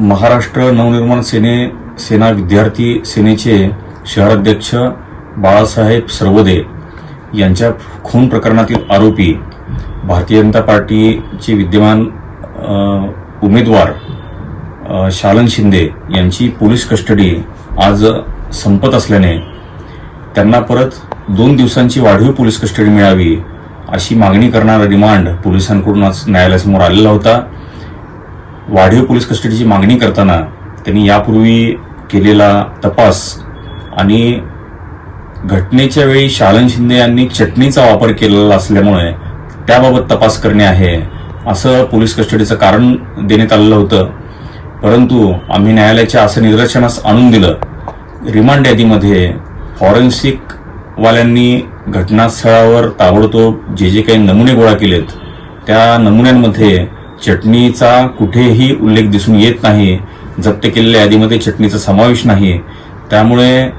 महाराष्ट्र नवनिर्माण सेने सेना विद्यार्थी सेनेचे शहराध्यक्ष बाळासाहेब सर्वदे यांच्या खून प्रकरणातील आरोपी भारतीय जनता पार्टीचे विद्यमान उमेदवार शालन शिंदे यांची पोलीस कस्टडी आज संपत असल्याने त्यांना परत दोन दिवसांची वाढीव पोलीस कस्टडी मिळावी अशी मागणी करणारा रिमांड पोलिसांकडून आज न्यायालयासमोर आलेला होता. वाढीव पोलीस कस्टडीची मागणी करताना त्यांनी यापूर्वी केलेला तपास आणि घटनेच्या वेळी शालन शिंदे यांनी चटणीचा वापर केलेला असल्यामुळे त्याबाबत तपास करणे आहे असं पोलीस कस्टडीचं कारण देण्यात आलेलं होतं. परंतु आम्ही न्यायालयाच्या असं निदर्शनास आणून दिलं. रिमांड यादीमध्ये फॉरेन्सिक वाल्यांनी घटनास्थळावर ताबडतोब जे जे काही नमुने गोळा केलेत त्या नमुन्यांमध्ये चटणीचा कुठेही उल्लेख दिसून येत नाही. जप्त केलेल्या यादीमध्ये चटणीचा समावेश नाही. त्यामुळे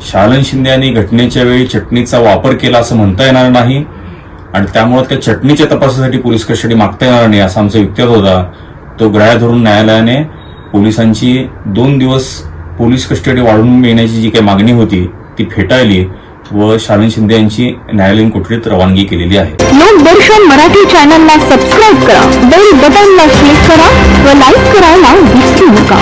शालन शिंदे यांनी घटनेच्या वेळी चटणीचा वापर केला असं म्हणता येणार नाही आणि त्यामुळे त्या चटणीच्या तपासासाठी पोलीस कस्टडी मागता येणार नाही असा आमचा युक्त्यात होता. तो ग्राह्य धरून न्यायालयाने पोलिसांची दोन दिवस पोलीस कस्टडी वाढवून मिळण्याची जी काही मागणी होती ती फेटाळली. व शालन शिंदे यांची न्यायालयीन कोठडीत रवानगी केलेली आहे. लोकदर्शन मराठी चॅनलला सबस्क्राईब करा बेल बटनला क्लिक करा व लाईक करायला विसरू नका.